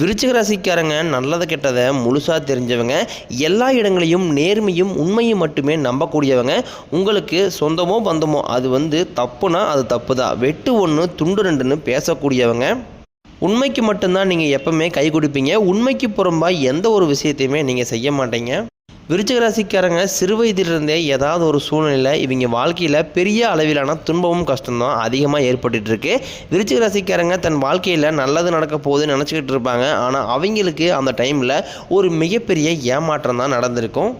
விருச்சிக ராசிக்காரங்க நல்லதை கெட்டதை முழுசாக தெரிஞ்சவங்க எல்லா இடங்களையும் நேர்மையும் உண்மையும் மட்டுமே நம்பக்கூடியவங்க. உங்களுக்கு சொந்தமோ பந்தமோ அது வந்து தப்புனா அது தப்பு தான் வெட்டு ஒன்று துண்டு ரெண்டுன்னு பேசக்கூடியவங்க. உண்மைக்கு மட்டும்தான் நீங்கள் எப்பவுமே கை கொடுப்பீங்க. உண்மைக்கு புறம்பாக எந்த ஒரு விஷயத்தையுமே நீங்கள் செய்ய மாட்டீங்க. விருச்சிக ராசிக்காரங்க சிறு வயதிலிருந்தே ஏதாவது ஒரு சூழ்நிலையில் இவங்க வாழ்க்கையில் பெரிய அளவிலான துன்பமும் கஷ்டம்தான் அதிகமாக ஏற்பட்டுட்டு இருக்கு விருச்சிக ராசிக்காரங்க தன் வாழ்க்கையில் நல்லது நடக்க போகுதுன்னு நினச்சிக்கிட்டு இருப்பாங்க. ஆனால் அவங்களுக்கு அந்த டைமில் ஒரு மிகப்பெரிய ஏமாற்றம் தான் நடந்திருக்கும்.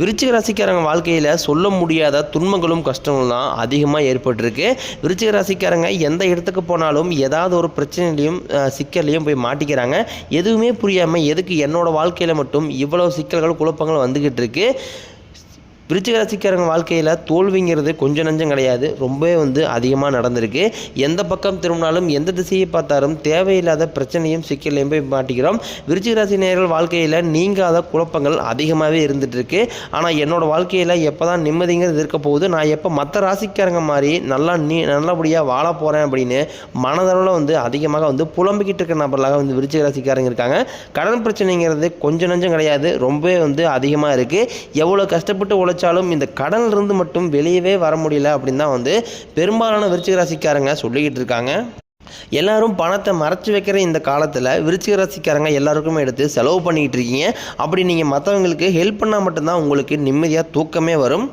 விருச்சிக ராசிக்காரங்க வாழ்க்கையில் சொல்ல முடியாத துன்பங்களும் கஷ்டங்களும் தான் அதிகமாக ஏற்பட்டிருக்கு. விருச்சிக ராசிக்காரங்க எந்த இடத்துக்கு போனாலும் ஏதாவது ஒரு பிரச்சனையிலையும் சிக்கல்லையும் போய் மாட்டிக்கிறாங்க. எதுவுமே புரியாமல் எதுக்கு என்னோடய வாழ்க்கையில் மட்டும் இவ்வளோ சிக்கல்கள் குழப்பங்கள் வந்துக்கிட்டு இருக்குது விருச்சிக ராசிக்காரங்க வாழ்க்கையில் தோல்விங்கிறது கொஞ்சம் நஞ்சம் கிடையாது. ரொம்பவே வந்து அதிகமாக நடந்திருக்கு. எந்த பக்கம் திரும்பினாலும் எந்த திசையை பார்த்தாலும் தேவையில்லாத பிரச்சனையும் சிக்கலையும் போய் மாட்டிக்கிறோம். விருச்சிக ராசி நேர்கள் வாழ்க்கையில் நீங்காத குழப்பங்கள் அதிகமாகவே இருந்துகிட்ருக்கு ஆனால் என்னோடய வாழ்க்கையில் எப்போ தான் நிம்மதிங்கிறது இருக்க போகுது நான் எப்போ மற்ற ராசிக்காரங்க மாதிரி நல்லா நீ நல்லபடியாக வாழ போகிறேன் அப்படின்னு மனதளவில் வந்து அதிகமாக வந்து புலம்பிக்கிட்டு இருக்க நபர்களாக வந்து விருச்சிக ராசிக்காரங்க இருக்காங்க. கடன் பிரச்சனைங்கிறது கொஞ்சம் நஞ்சம் கிடையாது ரொம்பவே வந்து அதிகமாக இருக்குது எவ்வளோ கஷ்டப்பட்டு உழைச்சாலும் இந்த கடன்லேருந்து மட்டும் வெளியவே வர முடியல அப்படின்னு தான் வந்து பெரும்பாலான விருச்சிக ராசிக்காரங்க சொல்லிக்கிட்டு இருக்காங்க. எல்லாரும் பணத்தை மறைச்சு வைக்கிற இந்த காலத்தில் விருச்சிக ராசிக்காரங்க எல்லாருக்குமே எடுத்து செலவு பண்ணிக்கிட்டு இருக்கீங்க. அப்படி நீங்கள் மற்றவங்களுக்கு ஹெல்ப் பண்ணால் மட்டும்தான் உங்களுக்கு நிம்மதியாக தூக்கமே வரும்.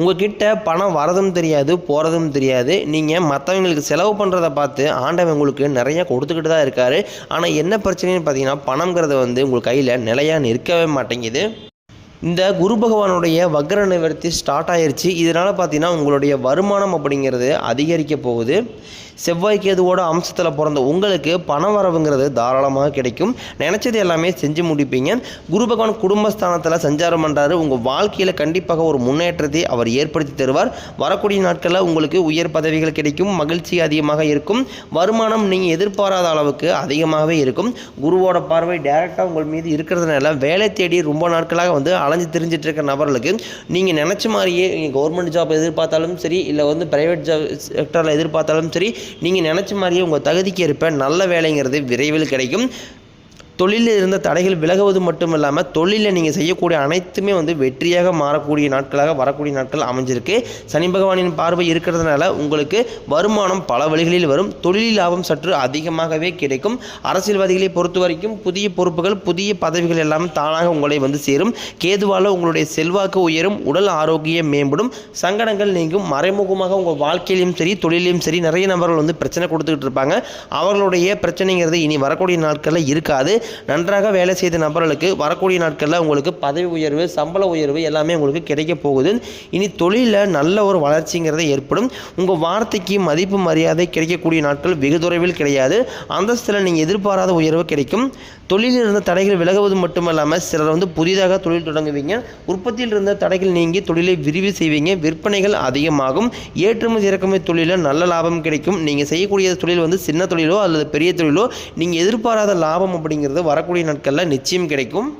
உங்ககிட்ட பணம் வரதும் தெரியாது போகிறதும் தெரியாது. நீங்கள் மற்றவங்களுக்கு செலவு பண்ணுறத பார்த்து ஆண்டவன் உங்களுக்கு நிறைய கொடுத்துக்கிட்டு தான் இருக்காரு. ஆனால் என்ன பிரச்சனைன்னு பார்த்தீங்கன்னா பணம்ங்கிறது வந்து உங்கள் கையில் நிலையாக நிற்கவே மாட்டேங்குது. இந்த குரு பகவானுடைய வக்ர நிவர்த்தி ஸ்டார்ட் ஆயிடுச்சு இதனால் பார்த்தீங்கன்னா உங்களுடைய வருமானம் அப்படிங்கிறது அதிகரிக்க போகுது. செவ்வாய் கேதுவோட அம்சத்தில் பிறந்த உங்களுக்கு பண வரவுங்கிறது தாராளமாக கிடைக்கும். நினச்சது எல்லாமே செஞ்சு முடிப்பீங்க. குரு பகவான் குடும்பஸ்தானத்தில் சஞ்சாரம் பண்ணுறாரு உங்கள் வாழ்க்கையில் கண்டிப்பாக ஒரு முன்னேற்றத்தை அவர் ஏற்படுத்தி தருவார். வரக்கூடிய நாட்களில் உங்களுக்கு உயர் பதவிகள் கிடைக்கும். மகிழ்ச்சி அதிகமாக இருக்கும். வருமானம் நீங்கள் எதிர்பாராத அளவுக்கு அதிகமாகவே இருக்கும். குருவோட பார்வை டைரெக்டாக உங்கள் மீது இருக்கிறதுனால வேலை தேடி ரொம்ப நாட்களாக வந்து அலைஞ்சு தெரிஞ்சிட்டு இருக்க நபர்களுக்கு நீங்கள் நினச்ச மாதிரியே நீங்கள் கவர்மெண்ட் ஜாப் எதிர்பார்த்தாலும் சரி இல்லை வந்து ப்ரைவேட் ஜாப் செக்டரில் எதிர்பார்த்தாலும் சரி நீங்கள் நினச்ச மாதிரியே உங்கள் தகுதிக்கு ஏற்ப நல்ல வேலைங்கிறது விரைவில் கிடைக்கும். தொழிலில் இருந்த தடைகள் விலகுவது மட்டும் இல்லாமல் தொழிலில் நீங்கள் செய்யக்கூடிய அனைத்துமே வந்து வெற்றியாக மாறக்கூடிய நாட்களாக வரக்கூடிய நாட்கள் அமைஞ்சிருக்கு. சனி பகவானின் பார்வை இருக்கிறதுனால உங்களுக்கு வருமானம் பல வழிகளில் வரும். தொழில் லாபம் சற்று அதிகமாகவே கிடைக்கும். அரசியல்வாதிகளை பொறுத்த வரைக்கும் புதிய பொறுப்புகள் புதிய பதவிகள் எல்லாம் தானாக உங்களை வந்து சேரும். கேதுவால் உங்களுடைய செல்வாக்கு உயரும் உடல் ஆரோக்கியம் மேம்படும். சங்கடங்கள் நீங்கும். மறைமுகமாக உங்கள் வாழ்க்கையிலும் சரி தொழிலையும் சரி நிறைய நபர்கள் வந்து பிரச்சனை கொடுத்துக்கிட்டு இருப்பாங்க. அவர்களுடைய பிரச்சனைங்கிறது இனி வரக்கூடிய நாட்களில் இருக்காது. நன்றாக வேலை செய்த நபர்களுக்கு வரக்கூடிய நாட்களில் உங்களுக்கு பதவி உயர்வு சம்பள உயர்வு எல்லாமே உங்களுக்கு கிடைக்க போகுது. இனி தொழிலில் நல்ல ஒரு வளர்ச்சிங்கிறது ஏற்படும். உங்கள் வார்த்தைக்கு மதிப்பு மரியாதை கிடைக்கக்கூடிய நாட்கள் வெகு தொலைவில் கிடையாது. அந்தஸ்தில் நீங்கள் எதிர்பாராத உயர்வு கிடைக்கும். தொழிலில் இருந்த தடைகள் விலகுவது மட்டுமல்லாமல் சிலர் வந்து புதிதாக தொழில் தொடங்குவீங்க. உற்பத்தியில் இருந்த தடைகள் நீங்கி தொழிலை விரிவு செய்வீங்க. விற்பனைகள் அதிகமாகும். ஏற்றுமதி இறக்குமதி தொழிலில் நல்ல லாபம் கிடைக்கும். நீங்கள் செய்யக்கூடிய தொழில் வந்து சின்ன தொழிலோ அல்லது பெரிய தொழிலோ நீங்கள் எதிர்பாராத லாபம் அப்படிங்கிறது வரக்கூடிய நாட்களில் நிச்சயம் கிடைக்கும்.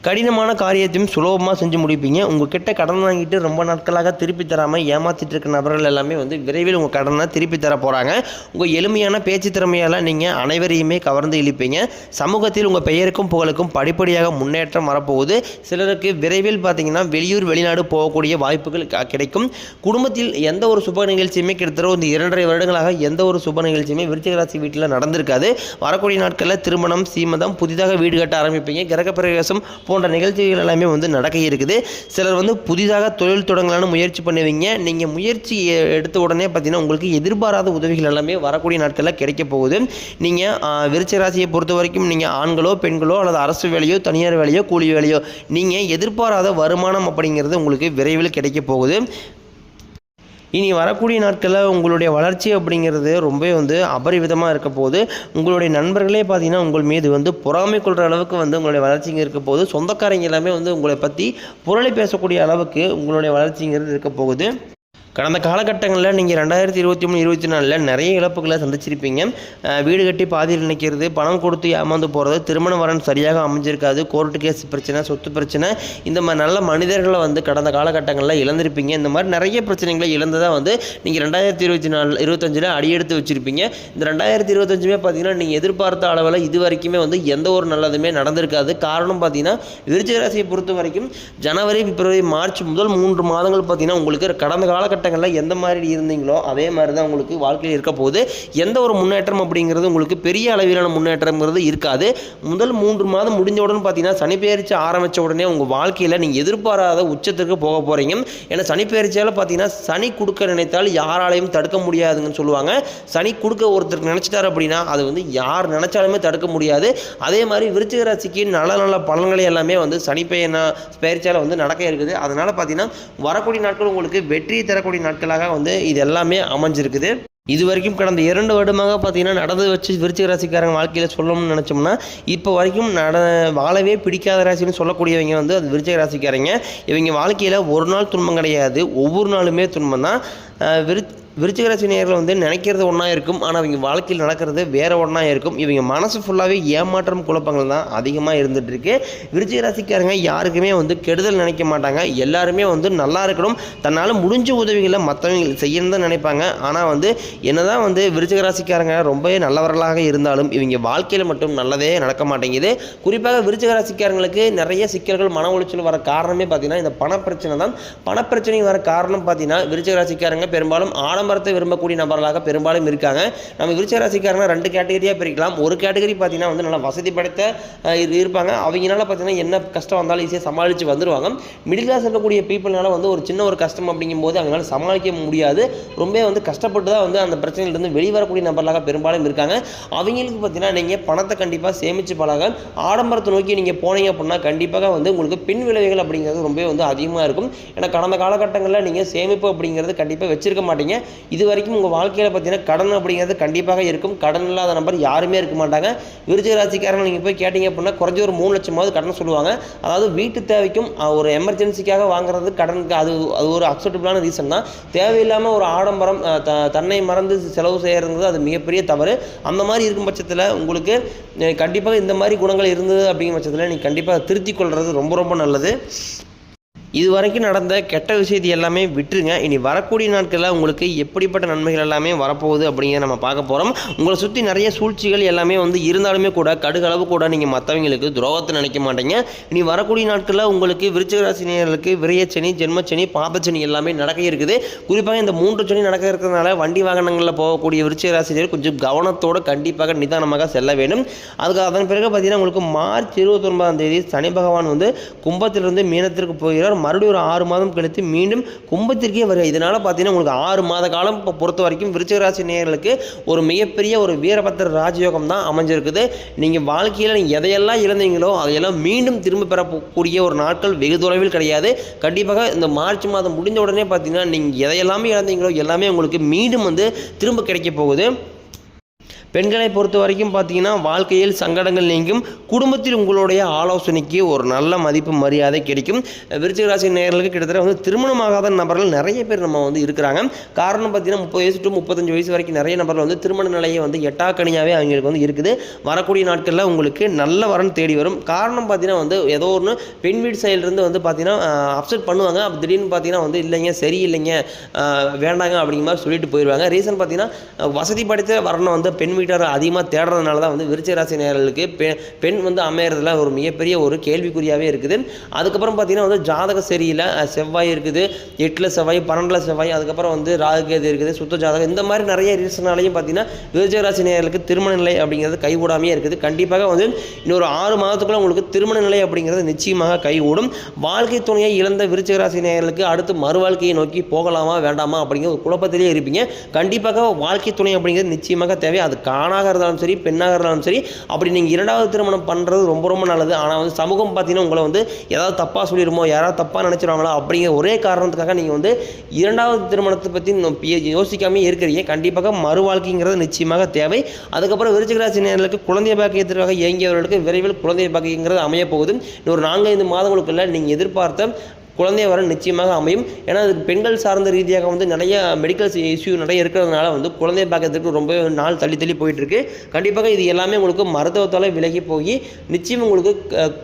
கடினமான காரியத்தையும் சுலபமாக செஞ்சு முடிப்பீங்க. உங்கள் கிட்ட கடன் வாங்கிட்டு ரொம்ப நாட்களாக திருப்பி தராமல் ஏமாத்திட்டு இருக்க நபர்கள் எல்லாமே வந்து விரைவில் உங்கள் கடனை திருப்பி தர போகிறாங்க உங்கள் எளிமையான பேச்சு திறமையால் நீங்கள் அனைவரையுமே கவர்ந்து இழுப்பீங்க. சமூகத்தில் உங்கள் பெயருக்கும் புகழுக்கும் படிப்படியாக முன்னேற்றம் வரப்போகுது. சிலருக்கு விரைவில் பார்த்தீங்கன்னா வெளியூர் வெளிநாடு போகக்கூடிய வாய்ப்புகள் க- கிடைக்கும். குடும்பத்தில் எந்த ஒரு சுப நிகழ்ச்சியுமே கிட்டத்தட்ட இந்த இரண்டரை வருடங்களாக எந்த ஒரு சுப நிகழ்ச்சியுமே விருச்சிகராசி வீட்டில் நடந்திருக்காது. வரக்கூடிய நாட்களில் திருமணம் சீமதம் புதிதாக வீடு கட்ட ஆரம்பிப்பீங்க. கிரகப்பிரவேசம் போன்ற நிகழ்ச்சிகள் எல்லாமே வந்து நடக்க இருக்குது. சிலர் வந்து புதிதாக தொழில் தொடங்கலான்னு முயற்சி பண்ணுவீங்க. நீங்கள் முயற்சி எடுத்த உடனே பார்த்தீங்கன்னா உங்களுக்கு எதிர்பாராத உதவிகள் எல்லாமே வரக்கூடிய நாட்களில் கிடைக்க போகுது. நீங்கள் விருச்ச ராசியை பொறுத்த வரைக்கும் நீங்கள் ஆண்களோ பெண்களோ அல்லது அரசு வேலையோ தனியார் வேலையோ கூலி வேலையோ நீங்கள் எதிர்பாராத வருமானம் அப்படிங்கிறது உங்களுக்கு விரைவில் கிடைக்க போகுது. இனி வரக்கூடிய நாட்களில் உங்களுடைய வளர்ச்சி அப்படிங்கிறது ரொம்பவே வந்து அபரிவிதமாக இருக்க போது உங்களுடைய நண்பர்களே பார்த்தீங்கன்னா உங்கள் மீது வந்து பொறாமை கொள்கிற அளவுக்கு வந்து உங்களுடைய வளர்ச்சிங்க இருக்க போது சொந்தக்காரங்க எல்லாமே வந்து உங்களை பற்றி புரளி பேசக்கூடிய அளவுக்கு உங்களுடைய வளர்ச்சிங்கிறது இருக்க போகுது. கடந்த காலகட்டங்களில் நீங்கள் ரெண்டாயிரத்தி இருபத்தி மூணு இருபத்தி நாலில் நிறைய இழப்புகளை சந்திச்சிருப்பீங்க. வீடு கட்டி பாதியில் நிற்கிறது பணம் கொடுத்து ஏமாந்து போகிறது திருமண வரன் சரியாக அமைஞ்சிருக்காது கோர்ட்டு கேஸ் பிரச்சனை சொத்து பிரச்சனை இந்த மாதிரி நல்ல மனிதர்களை வந்து கடந்த காலகட்டங்களில் இழந்திருப்பீங்க. இந்த மாதிரி நிறைய பிரச்சனைகளை இழந்ததாக வந்து நீங்கள் ரெண்டாயிரத்தி இருபத்தி நாலு இருபத்தஞ்சில் அடியெடுத்து வச்சுருப்பீங்க. இந்த ரெண்டாயிரத்தி இருபத்தஞ்சுமே பார்த்தீங்கன்னா நீங்கள் எதிர்பார்த்த அளவில் இது வரைக்குமே வந்து எந்த ஒரு நல்லதுமே நடந்திருக்காது. காரணம் பார்த்தீங்கன்னா விருச்சிக ராசியை பொறுத்த வரைக்கும் ஜனவரி பிப்ரவரி மார்ச் முதல் மூன்று மாதங்கள் பார்த்தீங்கன்னா உங்களுக்கு கடந்த காலகட்டங்களில் எந்த மாதிரி இருந்தீங்களோ அதே மாதிரி தான் உங்களுக்கு வாழ்க்கையில் இருக்க போது எந்த ஒரு முன்னேற்றம் அப்படிங்கிறது உங்களுக்கு பெரிய அளவிலான முன்னேற்றம்ங்கிறது இருக்காது. முதல் மூன்று மாதம் முடிஞ்ச உடனே பார்த்தீங்கன்னா சனி பெயர்ச்சி ஆரம்பித்த உடனே உங்கள் வாழ்க்கையில் நீங்கள் எதிர்பாராத உச்சத்திற்கு போக போகிறீங்க ஏன்னா சனிப்பெயர்ச்சியால் பார்த்தீங்கன்னா சனி கொடுக்க நினைத்தால் யாராலையும் தடுக்க முடியாதுங்கன்னு சொல்லுவாங்க. சனி கொடுக்க ஒருத்தருக்கு நினச்சிட்டார் அப்படின்னா அது வந்து யார் நினச்சாலுமே தடுக்க முடியாது. அதே மாதிரி விருச்சிக ராசிக்கு நல்ல நல்ல பலன்களை எல்லாமே வந்து சனி பெயர்னா பெயர்ச்சியால் வந்து நடக்க இருக்குது. அதனால் பார்த்தீங்கன்னா வரக்கூடிய நாட்கள் உங்களுக்கு வெற்றி தரக்கூடிய நாட்களாக வந்து இது எல்லாமே அமைஞ்சிருக்குது. இது வரைக்கும் கடந்த இரண்டு வருடமாக பார்த்தீங்கன்னா நடந்து வச்சு விருச்சிக ராசிக்காரங்க வாழ்க்கையில் சொல்லணும்னு நினச்சோம்னா இப்போ வரைக்கும் நட வாழவே பிடிக்காத ராசின்னு சொல்லக்கூடியவங்க வந்து அது விருச்சிக ராசிக்காரங்க. இவங்க வாழ்க்கையில் ஒரு நாள் துன்பம் கிடையாது. ஒவ்வொரு நாளுமே துன்பம் தான் விரு விருச்சிகராசி நேர்கள் வந்து நினைக்கிறது ஒன்றா இருக்கும். ஆனால் இவங்க வாழ்க்கையில் நடக்கிறது வேறு ஒன்றா இருக்கும். இவங்க மனசு ஃபுல்லாகவே ஏமாற்றம் குழப்பங்கள் தான் அதிகமாக இருந்துட்டு இருக்கு. ராசிக்காரங்க யாருக்குமே வந்து கெடுதல் நினைக்க மாட்டாங்க. எல்லாருமே வந்து நல்லா இருக்கணும். தன்னால் முடிஞ்ச உதவிகளை மற்றவங்க செய்யணும் தான் நினைப்பாங்க. ஆனால் வந்து என்னதான் வந்து விருச்சிகராசிக்காரங்க ரொம்பவே நல்லவர்களாக இருந்தாலும் இவங்க வாழ்க்கையில் மட்டும் நல்லதே நடக்க மாட்டேங்குது. குறிப்பாக விருச்சிகராசிக்காரங்களுக்கு நிறைய சிக்கல்கள் மன உளைச்சல் வர காரணமே பார்த்தீங்கன்னா இந்த பணப்பிரச்சனை தான். பணப்பிரச்சனை வர காரணம் பார்த்தீங்கன்னா விருச்சிகராசிக்காரங்க ராசிக்காரங்க பெரும்பாலும் ஆடம்பரத்தை விரும்பக்கூடிய நபர்களாக பெரும்பாலும் இருக்காங்க. நம்ம விருச்சராசிக்காரங்க ரெண்டு கேட்டகரியாக பிரிக்கலாம். ஒரு கேட்டகரி பார்த்தீங்கன்னா வந்து நல்லா வசதி படைத்த இரு- இருப்பாங்க. அவங்களால பார்த்தீங்கன்னா என்ன கஷ்டம் வந்தாலும் ஈஸியாக சமாளித்து வந்துருவாங்க. மிடில் கிளாஸ் இருக்கக்கூடிய பீப்புள்னால வந்து ஒரு சின்ன ஒரு கஷ்டம் அப்படிங்கும்போது அவங்களால சமாளிக்க முடியாது. ரொம்ப வந்து கஷ்டப்பட்டு தான் வந்து அந்த பிரச்சனையிலிருந்து வெளிவரக்கூடிய நபர்களாக பெரும்பாலும் இருக்காங்க. அவங்களுக்கு பார்த்தீங்கன்னா நீங்கள் பணத்தை கண்டிப்பாக சேமித்து பழக ஆடம்பரத்தை நோக்கி நீங்கள் போனீங்க அப்படின்னா கண்டிப்பாக வந்து உங்களுக்கு பின் விளைவுகள் அப்படிங்கிறது ரொம்பவே வந்து அதிகமாக இருக்கும். ஏன்னா கடந்த காலகட்டங்களில் நீங்கள் சேமிப்பு அப்படிங்கிறது கண்டிப்பாக வச்சிருக்க மாட்டீங்க. இது வரைக்கும் உங்கள் வாழ்க்கையில் பார்த்தீங்கன்னா கடன் அப்படிங்கிறது கண்டிப்பாக இருக்கும். கடன் இல்லாத நம்பர் யாருமே இருக்க மாட்டாங்க. விருச்சிக ராசிக்காரங்க நீங்கள் போய் கேட்டிங்க அப்படின்னா குறைஞ்ச ஒரு மூணு லட்சமாவது கடன் சொல்லுவாங்க. அதாவது வீட்டு தேவைக்கும் ஒரு எமர்ஜென்சிக்காக வாங்குறது கடனுக்கு அது அது ஒரு அக்செப்டபுளான ரீசன் தான். தேவையில்லாமல் ஒரு ஆடம்பரம் த- தன்னை மறந்து செலவு செய்கிறது அது மிகப்பெரிய தவறு. அந்த மாதிரி இருக்கும் பட்சத்தில் உங்களுக்கு கண்டிப்பாக இந்த மாதிரி குணங்கள் இருந்தது அப்படிங்கிற பட்சத்தில் நீங்கள் கண்டிப்பாக திருத்திக் கொள்வது ரொம்ப ரொம்ப நல்லது. இது வரைக்கும் நடந்த கெட்ட விஷயத்தை எல்லாமே விட்டுருங்க. இனி வரக்கூடிய நாட்களில் உங்களுக்கு எப்படிப்பட்ட நன்மைகள் எல்லாமே வரப்போகுது அப்படிங்கிறத நம்ம பார்க்க போகிறோம் உங்களை சுற்றி நிறைய சூழ்ச்சிகள் எல்லாமே வந்து இருந்தாலுமே கூட கடுகளவு கூட நீங்கள் மற்றவங்களுக்கு துரோகத்தை நினைக்க மாட்டீங்க. இனி வரக்கூடிய நாட்களில் உங்களுக்கு விருச்சகராசினியர்களுக்கு விரையச்சனி ஜென்மச்சனி பாபச்சனி எல்லாமே நடக்க இருக்குது. குறிப்பாக இந்த மூன்று சனி நடக்க இருக்கிறதுனால வண்டி வாகனங்களில் போகக்கூடிய விருச்சகராசினியர் கொஞ்சம் கவனத்தோடு கண்டிப்பாக நிதானமாக செல்ல வேண்டும். அதுக்கு அதன் பிறகு பார்த்தீங்கன்னா உங்களுக்கு மார்ச் இருபத்தொன்பதாம் தேதி சனி பகவான் வந்து கும்பத்திலிருந்து மீனத்திற்கு போகிறார். மறுபடியும் ஒரு ஆறு மாதம் கழித்து மீண்டும் கும்பத்திற்கே வருக. இதனால் பார்த்தீங்கன்னா உங்களுக்கு ஆறு மாத காலம் இப்போ பொறுத்த வரைக்கும் விருச்சகராசி நேயர்களுக்கு ஒரு மிகப்பெரிய ஒரு வீரபத்திர ராஜயோகம் தான் அமைஞ்சிருக்குது. நீங்கள் வாழ்க்கையில் நீங்கள் எதையெல்லாம் இழந்தீங்களோ அதையெல்லாம் மீண்டும் திரும்ப பெறக்கூடிய ஒரு நாட்கள் வெகு தொலைவில் கிடையாது. கண்டிப்பாக இந்த மார்ச் மாதம் முடிஞ்ச உடனே பார்த்தீங்கன்னா நீங்கள் எதையெல்லாமே இழந்தீங்களோ எல்லாமே உங்களுக்கு மீண்டும் வந்து திரும்ப கிடைக்க போகுது. பெண்களை பொறுத்த வரைக்கும் பார்த்தீங்கன்னா வாழ்க்கையில் சங்கடங்கள் நீங்கும். குடும்பத்தில் உங்களுடைய ஆலோசனைக்கு ஒரு நல்ல மதிப்பு மரியாதை கிடைக்கும். விருச்சிகராசி ராசி கிட்டத்தட்ட வந்து திருமணமாகாத நபர்கள் நிறைய பேர் நம்ம வந்து இருக்கிறாங்க. காரணம் பார்த்தீங்கன்னா முப்பது வயசு டு முப்பத்தஞ்சு வயசு வரைக்கும் நிறைய நபர்கள் வந்து திருமண நிலையை வந்து எட்டாக்கணியாகவே அவங்களுக்கு வந்து இருக்குது. வரக்கூடிய நாட்களில் உங்களுக்கு நல்ல வரன் தேடி வரும். காரணம் பார்த்தீங்கன்னா வந்து ஏதோ ஒன்று பெண் வீடு சைட்லேருந்து வந்து பார்த்தீங்கன்னா அப்செட் பண்ணுவாங்க. அப்போ திடீர்னு பார்த்தீங்கன்னா வந்து இல்லைங்க சரியில்லைங்க இல்லைங்க வேண்டாங்க அப்படிங்கிற மாதிரி சொல்லிட்டு போயிடுவாங்க ரீசன் பார்த்தீங்கன்னா வசதி படைத்த வரணும் வந்து பெண் வீடு வீட்டார் அதிகமாக தேடுறதுனால தான் வந்து விருச்சிக ராசி நேயர்களுக்கு பெ பெண் வந்து அமையறதுல ஒரு மிகப்பெரிய ஒரு கேள்விக்குறியாகவே இருக்குது. அதுக்கப்புறம் பார்த்தீங்கன்னா வந்து ஜாதக சரியில்லை செவ்வாய் இருக்குது எட்டில் செவ்வாய் பன்னெண்டில் செவ்வாய் அதுக்கப்புறம் வந்து ராகுகேது இருக்குது சுத்த ஜாதகம் இந்த மாதிரி நிறைய ரீசனாலையும் பார்த்தீங்கன்னா விருச்சிக ராசி நேர்களுக்கு திருமண நிலை அப்படிங்கிறது கைகூடாமையே இருக்குது. கண்டிப்பாக வந்து இன்னொரு ஆறு மாதத்துக்குள்ள உங்களுக்கு திருமண நிலை அப்படிங்கிறது நிச்சயமாக கைகூடும். வாழ்க்கை துணையை இழந்த விருச்சிக ராசி நேர்களுக்கு அடுத்து மறு வாழ்க்கையை நோக்கி போகலாமா வேண்டாமா அப்படிங்கிற ஒரு குழப்பத்திலே இருப்பீங்க. கண்டிப்பாக வாழ்க்கை துணை அப்படிங்கிறது நிச்சயமாக தேவை. அது ஆணாக இருந்தாலும் சரி பெண்ணாக இருந்தாலும் சரி அப்படி நீங்கள் இரண்டாவது திருமணம் பண்ணுறது ரொம்ப ரொம்ப நல்லது. ஆனால் வந்து சமூகம் பார்த்தீங்கன்னா உங்களை வந்து ஏதாவது தப்பாக சொல்லிடுமோ யாராவது தப்பாக நினச்சிருவாங்களா அப்படிங்கிற ஒரே காரணத்துக்காக நீங்கள் வந்து இரண்டாவது திருமணத்தை பற்றி இன்னும் இருக்கிறீங்க. கண்டிப்பாக மறு வாழ்க்கைங்கிறது நிச்சயமாக தேவை. அதுக்கப்புறம் விருச்சிகராசி நேர்களுக்கு நேயர்களுக்கு குழந்தை பாக்கியத்திற்காக இயங்கியவர்களுக்கு விரைவில் குழந்தை பாக்கியங்கிறது அமைய போகுது இன்னொரு ஒரு நான்கு ஐந்து மாதங்களுக்குள்ள நீங்கள் எதிர்பார்த்த குழந்தை வர நிச்சயமாக அமையும். ஏன்னா அதுக்கு பெண்கள் சார்ந்த ரீதியாக வந்து நிறைய மெடிக்கல் இஷ்யூ நிறைய இருக்கிறதுனால வந்து குழந்தை பார்க்கறதுக்கு ரொம்ப நாள் தள்ளி தள்ளி போயிட்டு இருக்கு கண்டிப்பாக இது எல்லாமே உங்களுக்கு மருத்துவத்தால் விலகி போய் நிச்சயம் உங்களுக்கு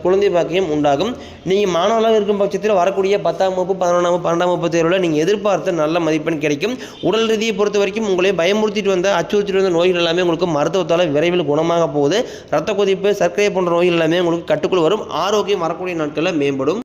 குழந்தை பாக்கியம் உண்டாகும். நீங்கள் மாணவர்களாக இருக்கும் பட்சத்தில் வரக்கூடிய பத்தாம் வகுப்பு பதினொன்றாம் வகுப்பு பன்னெண்டாம் வகுப்பு தேர்வில் நீங்கள் எதிர்பார்த்த நல்ல மதிப்பெண் கிடைக்கும். உடல் ரீதியை பொறுத்த வரைக்கும் உங்களை பயமுறுத்திட்டு வந்த அச்சுறுத்திட்டு வந்த நோய்கள் எல்லாமே உங்களுக்கு மருத்துவத்தால் விரைவில் குணமாக போகுது. ரத்த கொதிப்பு சர்க்கரை போன்ற நோய்கள் எல்லாமே உங்களுக்கு கட்டுக்குள் வரும். ஆரோக்கியம் வரக்கூடிய நாட்களில் மேம்படும்.